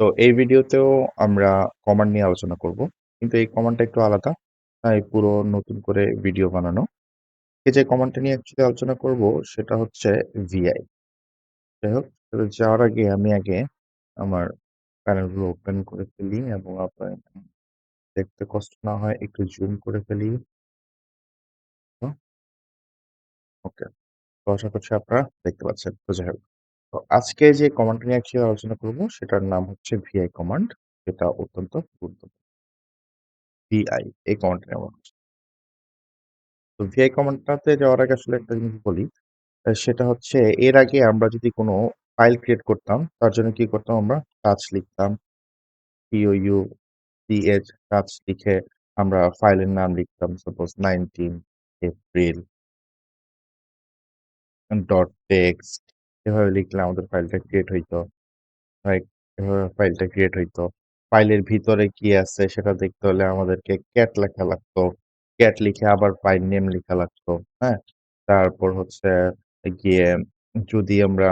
তো এই ভিডিওতেও আমরা কমান্ড নিয়ে আলোচনা করব। কিন্তু এই কমান্ডটা একটু আলাদা। তাই পুরো নতুন করে ভিডিও বানানো। এই যে কমান্ডটা নিয়ে অ্যাকচুয়ালি আলোচনা করব সেটা হচ্ছে VI। যাই হোক, যাওয়ার আগে আমি আগে আমার প্যানেলগুলো ওপেন করে ফেলি এবং আপনার দেখতে কষ্ট না হয় একটু জুম করে ফেলি। ওকে। আশা করছি আপনারা দেখতে পাচ্ছেন। যাই হোক। তো আজকে যে কমান্ডটা নিয়ে অ্যাকচুয়ালি আলোচনা করব সেটার নাম হচ্ছে VI কমান্ড। যেটা অত্যন্ত গুরুত্বপূর্ণ। VI এই কমান্ডটা নিয়ে আমরা তো ভিআই কমান্ডটাতে যাওয়ার আগে আসলে একটা জিনিস বলি। সেটা হচ্ছে এর আগে আমরা যদি কোনো ফাইল ক্রিয়েট করতাম, তার জন্য কি করতাম আমরা? টাচ লিখতাম। TOUCH টাচ লিখে আমরা ফাইলের নাম লিখতাম। সাপোজ 19 এপ্রিল ডট টেক্সট এভাবে লিখলে আমাদের ফাইলটা ক্রিয়েট হইতো। এভাবে ফাইলটা ক্রিয়েট হইতো। ফাইলের ভিতরে কি আছে সেটা দেখতে হলে আমাদেরকে ক্যাট লেখা লাগতো। ক্যাট লিখে আবার ফাইল নেম লেখা লাগতো। হ্যাঁ? তারপর হচ্ছে গিয়ে যদি আমরা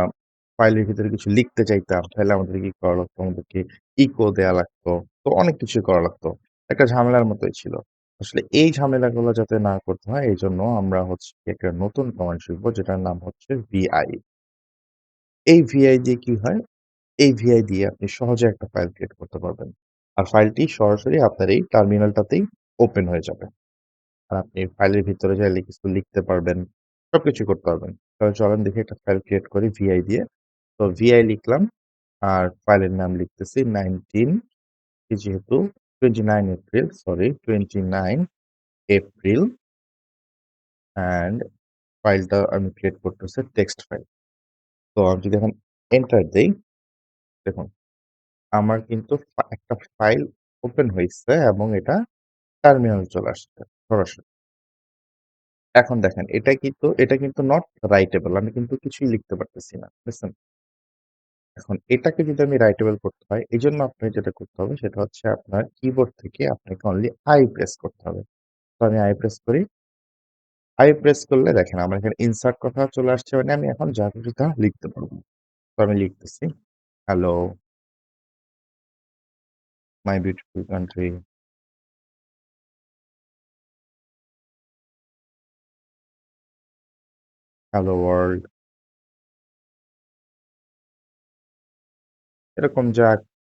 ফাইলের ভিতরে কিছু লিখতে চাইতাম, তাহলে আমাদের কি করা লাগতো? আমাদেরকে ইকো দেয়া লাগতো। তো অনেক কিছুই করা লাগতো। একটা ঝামেলার মতোই ছিল। আসলে এই ঝামেলাগুলো যাতে না করতে হয় এজন্য আমরা হচ্ছে একটা নতুন কমান্ড শিখব, যেটার নাম হচ্ছে VI। এই VI দিয়ে কি হয়? এই VI দিয়ে আপনি সহজে একটা ফাইল ক্রিয়েট করতে পারবেন। আর ফাইলটি সরাসরি আপনার এই টার্মিনালটাতেই ওপেন হয়ে যাবে। আর আপনি ফাইলের ভিতরে চাইলে কিছু লিখতে পারবেন। সবকিছু করতে পারবেন। তাহলে চলেন দেখি একটা ফাইল ক্রিয়েট করি VI দিয়ে। তো VI লিখলাম, আর ফাইলের নাম লিখতেছি 19 যেহেতু 29 এপ্রিল সরি 29 এপ্রিল অ্যান্ড ফাইলটা আমি ক্রিয়েট করতেছি টেক্সট ফাইল। তো আমি যদি এখন এন্টার দেই, দেখুন আমার কিন্তু একটা ফাইল ওপেন হইছে এবং এটা টার্মিনালে চলে আসছে সরাসরি। এখন দেখেন এটা কিন্তু এটা কিন্তু নট রাইটেবল। আমি কিন্তু কিছুই লিখতে পারতেছি না। বুঝছেন? এখন এটাকে যদি আমি রাইটেবল করতে হয়, এজন্য আপনাকে যেটা করতে হবে সেটা হচ্ছে আপনার কিবোর্ড থেকে আপনাকে অনলি I প্রেস করতে হবে। তো আমি I প্রেস করি। I প্রেস করলে দেখেন আমার এখানে ইনসার্ট কথা চলে আসছে মানে আমি এখন যা খুশি তা লিখতে পারব। তো আমি লিখতেছি, hello my beautiful country hello world এরকম যা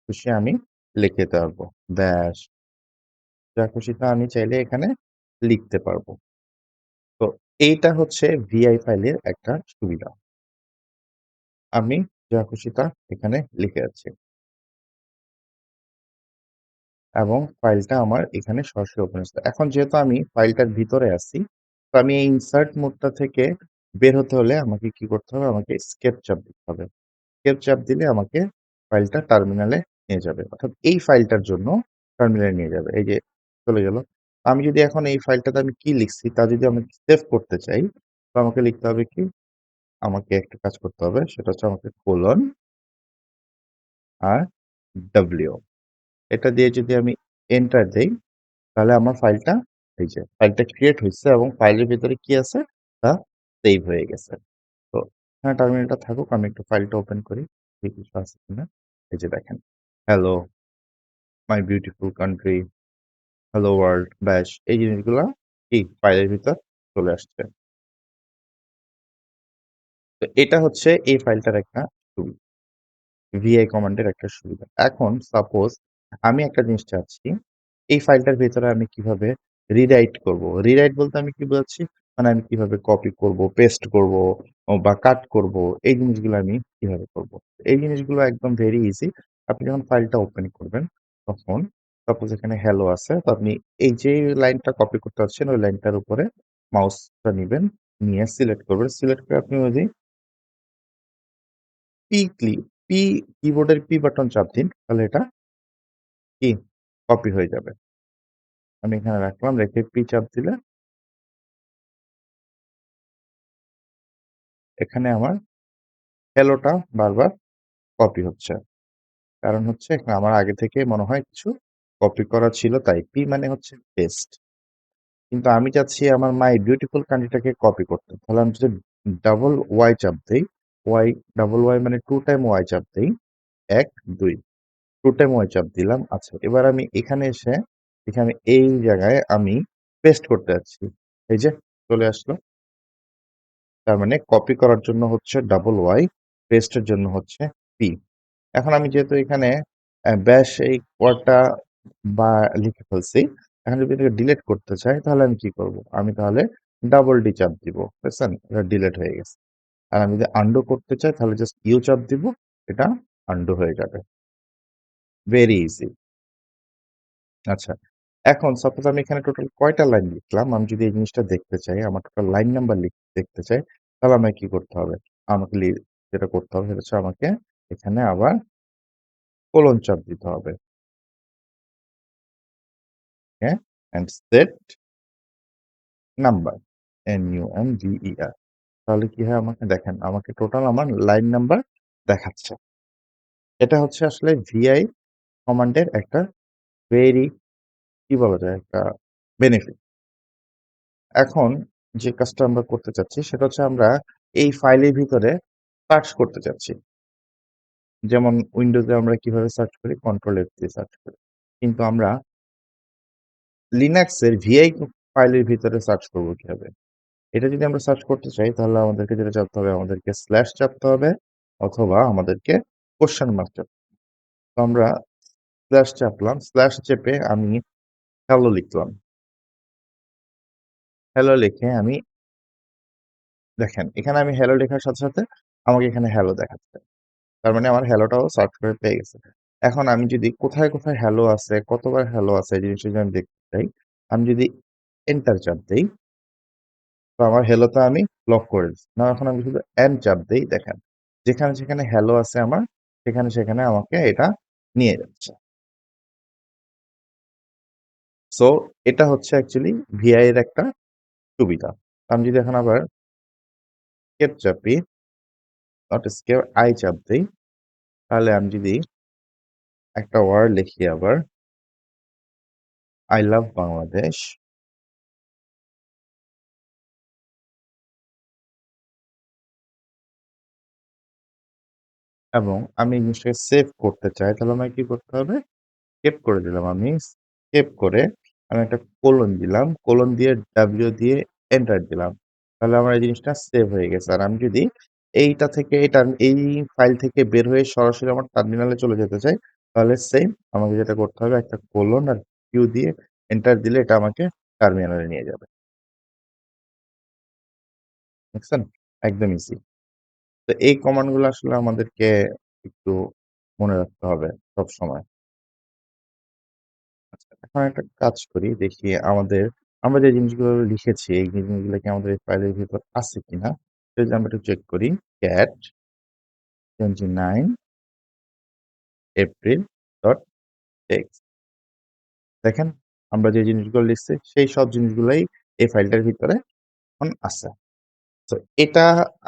খুশি আমি লিখে পারব। ব্যাস যা খুশি তা আমি চাইলে এখানে লিখতে পারব। এইটা হচ্ছে VI ফাইলের একটা সুবিধা। আমি যা খুশি তা এখানে লিখে যাচ্ছি। এবং ফাইলটা আমার এখানে সরাসরি ওপেন হচ্ছে। এখন যেহেতু আমি ফাইলটার ভিতরে আছি, তো আমি এই ইনসার্ট মোডটা থেকে বের হতে হলে আমাকে কি করতে হবে? আমাকে এসকেপ চাপ দিতে হবে। এসকেপ চাপ দিলে আমাকে ফাইলটা টার্মিনালে নিয়ে যাবে। অর্থাৎ এই ফাইলটার জন্য টার্মিনালে নিয়ে যাবে। এই যে চলে গেল। আমি যদি এখন এই ফাইলটাতে আমি কি লিখছি তা যদি আমি সেভ করতে চাই, তো আমাকে লিখতে হবে কি? আমাকে একটা কাজ করতে হবে। সেটা হচ্ছে আমাকে কোলন আর ডব্লিউ এটা দিয়ে যদি আমি এন্টার দেই, তাহলে আমার ফাইলটা এই যে ফাইলটা ক্রিয়েট হইছে এবং ফাইলের ভিতরে কি আছে? তা সেভ হয়ে গেছে। তো হ্যাঁ টার্মিনালটা থাকুক। আমি একটু ফাইলটা ওপেন করি। কিছু আছে কিনা। এই যে দেখেন। Hello my beautiful country, hello world ব্যাস এই জিনিসগুলা কি ফাইলের ভিতর চলে আসছে। তো এটা হচ্ছে এই ফাইলটার একটা সুবিধা। VI কমান্ডের একটা সুবিধা। এখন সাপোজ আমি একটা জিনিস চাচ্ছি, এই ফাইলটার ভেতরে আমি কীভাবে রিরাইট করব? রিরাইট বলতে আমি কি বোঝাচ্ছি? মানে আমি কীভাবে কপি করব, পেস্ট করব বা কাট করব, এই জিনিসগুলো আমি কীভাবে করব? এই জিনিসগুলো একদম ভেরি ইজি। আপনি যখন ফাইলটা ওপেন করবেন, তখন সাপোজ এখানে হ্যালো আছে। তো আপনি এই যে লাইনটা কপি করতে চাচ্ছেন, ওই লাইনটার উপরে মাউসটা নিবেন, নিয়ে সিলেক্ট করবেন। সিলেক্ট করে আপনি ওই যে পি ক্লি পি কিবোর্ডের পি বাটন চাপ দিন। তাহলে এটা কি কপি হয়ে যাবে। আমি এখানে রাখলাম, রেখে পি চাপ দিলে এখানে আমার হ্যালোটা বারবার কপি হচ্ছে। কারণ হচ্ছে আমার আগে থেকে মনে হয় কিছু কপি করা ছিল তাই। পি মানে হচ্ছে পেস্ট। কিন্তু আমি চাচ্ছি আমার মাই বিউটিফুল কান্ট্রিটাকে কপি করতে। তাহলে আমি যদি ডাবল ওয়াই চাপ দেই, ওয়াই ডাবল ওয়াই মানে টু টাইম ওয়াই চাপ দেই। ১, ২ টোটেম-ওয়ে চাপ দিলাম। আচ্ছা এবার আমি এখানে এসে এখানে এই জায়গায় আমি পেস্ট করতে যাচ্ছি। এই যে চলে আসলো। তার মানে কপি করার জন্য হচ্ছে ডাবল ওয়াই, পেস্টের জন্য হচ্ছে পি। এখন আমি যেহেতু এখানে ব্যাস এই ওয়ার্ডটা বা লিখে ফেলছি। এখন যদি এটাকে ডিলিট করতে চাই তাহলে আমি কি করব? আমি তাহলে ডাবল ডি চাপ দিব। দেখছেন? এটা ডিলিট হয়ে গেছে। আর আমি যদি আন্ডু করতে চাই তাহলে জাস্ট ইউ চাপ দিব। এটা আন্ডু হয়ে যাবে। Very easy. আচ্ছা। এখন সাপোজ আমি এখানে টোটাল কয়টা লাইন লিখলাম? আমি যদি এই জিনিসটা দেখতে চাই, আমার টোটাল লাইন নাম্বার লিখ দেখতে চাই, তাহলে আমায় কি করতে হবে? আমাকে লি যেটা করতে হবে সেটা হচ্ছে আমাকে এখানে আবার কোলন চাপ দিতে হবে। হ্যাঁ? অ্যান্ড সেট নাম্বার N-U-M-B-E-R তাহলে কি হয় আমাকে দেখেন, আমাকে টোটাল আমার লাইন নাম্বার দেখাচ্ছে। এটা হচ্ছে আসলে VI কমান্ডের একটা ভেরি কি বলা যায়? একটা বেনিফিট। এখন যে কাজটা আমরা করতে চাচ্ছি সেটা হচ্ছে আমরা এই ফাইলের ভিতরে সার্চ করতে চাচ্ছি। যেমন উইন্ডোজে আমরা কীভাবে সার্চ করি? কন্ট্রোল এফ দিয়ে সার্চ করি। কিন্তু আমরা লিনাক্সের ভিআই ফাইলের ভিতরে সার্চ করব কীভাবে? এটা যদি আমরা সার্চ করতে চাই তাহলে আমাদেরকে যেটা চাপতে হবে আমাদেরকে স্ল্যাশ চাপতে হবে অথবা আমাদেরকে কোয়েশ্চেন মার্ক চাপতে হবে। তো আমরা স্ল্যাশ চাপলাম। স্ল্যাশ চেপে আমি হ্যালো লিখলাম। হ্যালো লিখে আমি দেখেন এখানে আমি হ্যালো লেখার সাথে, সাথে আমাকে এখানে হ্যালো দেখাচ্ছে। তার মানে আমার হ্যালোটাও সার্চ করে পেয়ে গেছে। এখন আমি যদি কোথায়, কোথায় হ্যালো আছে, কতবার হ্যালো আছে এই জিনিসটা যদি আমি দেখতে চাই, আমি যদি এন্টার চাপ দেই তো আমার হ্যালোটা আমি লক করে দিচ্ছি। নাও এখন আমি শুধু এন্ড চাপ দেই দেখেন। যেখানে, সেখানে হ্যালো আছে আমার সেখানে, সেখানে আমাকে এটা নিয়ে যাচ্ছে। সো এটা হচ্ছে অ্যাকচুয়ালি ভিআই এর একটা সুবিধা। আমি যদি এখন আবার এস্কেপ চাপি, নট এস্কেপ আই চাপ দেই, তাহলে আমি যদি একটা ওয়ার্ড লিখি আবার I love বাংলাদেশ। এবং আমি জিনিসটাকে সেভ করতে চাই তাহলে আমাকে কি করতে হবে? স্কেপ করে দিলাম আমি। স্কেপ করে আমি একটা কোলন দিলাম। কোলন দিয়ে ডাব্লিউ দিয়ে এন্টার দিলাম। তাহলে আমার এই জিনিসটা সেভ হয়ে গেছে। আর আমি যদি এইটা থেকে এটা এই ফাইল থেকে বের হয়ে সরাসরি আমার টার্মিনালে চলে যেতে চাই, তাহলে সেইম আমাকে যেটা করতে হবে একটা কোলন আর কিউ দিয়ে এন্টার দিলে এটা আমাকে টার্মিনালে নিয়ে যাবে। দেখছেন? একদম ইজি। তো এই কমান্ডগুলো আসলে আমাদেরকে একটু মনে রাখতে হবে সবসময়। আচ্ছা, এখন একটা কাজ করি দেখি আমাদের আমরা যে জিনিসগুলো লিখেছি এই জিনিসগুলো কি আমাদের ফাইলের ভিতর আছে কিনা? যদি আমরা একটু চেক করি cat 29 এপ্রিল ডট টেক্সট দেখেন আমরা যে জিনিসগুলো লিখছি সেই সব জিনিসগুলাই এই ফাইলটার ভিতরে এখন আছে। তো এটা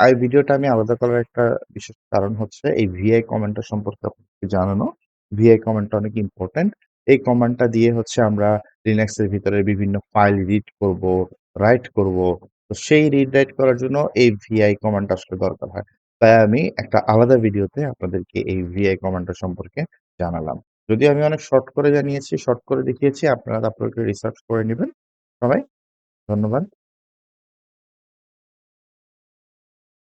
এই ভিডিওটা আমি আলাদা করার একটা বিশেষ কারণ হচ্ছে এই VI কমান্ডটা সম্পর্কে আপনাকে জানানো। VI কমান্ডটা অনেক ইম্পোর্টেন্ট। এই কমান্ডটা দিয়ে হচ্ছে আমরা লিনাক্স এর ভিতরে বিভিন্ন ফাইল রিড করব, রাইট করব। তো সেই রিড রাইট করার জন্য এই VI কমান্ডটা আসলে দরকার হয়। তাই আমি একটা আলাদা ভিডিওতে আপনাদেরকে এই VI কমান্ডটা সম্পর্কে জানালাম। যদিও আমি অনেক শর্ট করে জানিয়েছি, শর্ট করে দেখিয়েছি। আপনারা আপনারা রিসার্চ করে নেবেন সবাই ধন্যবাদ।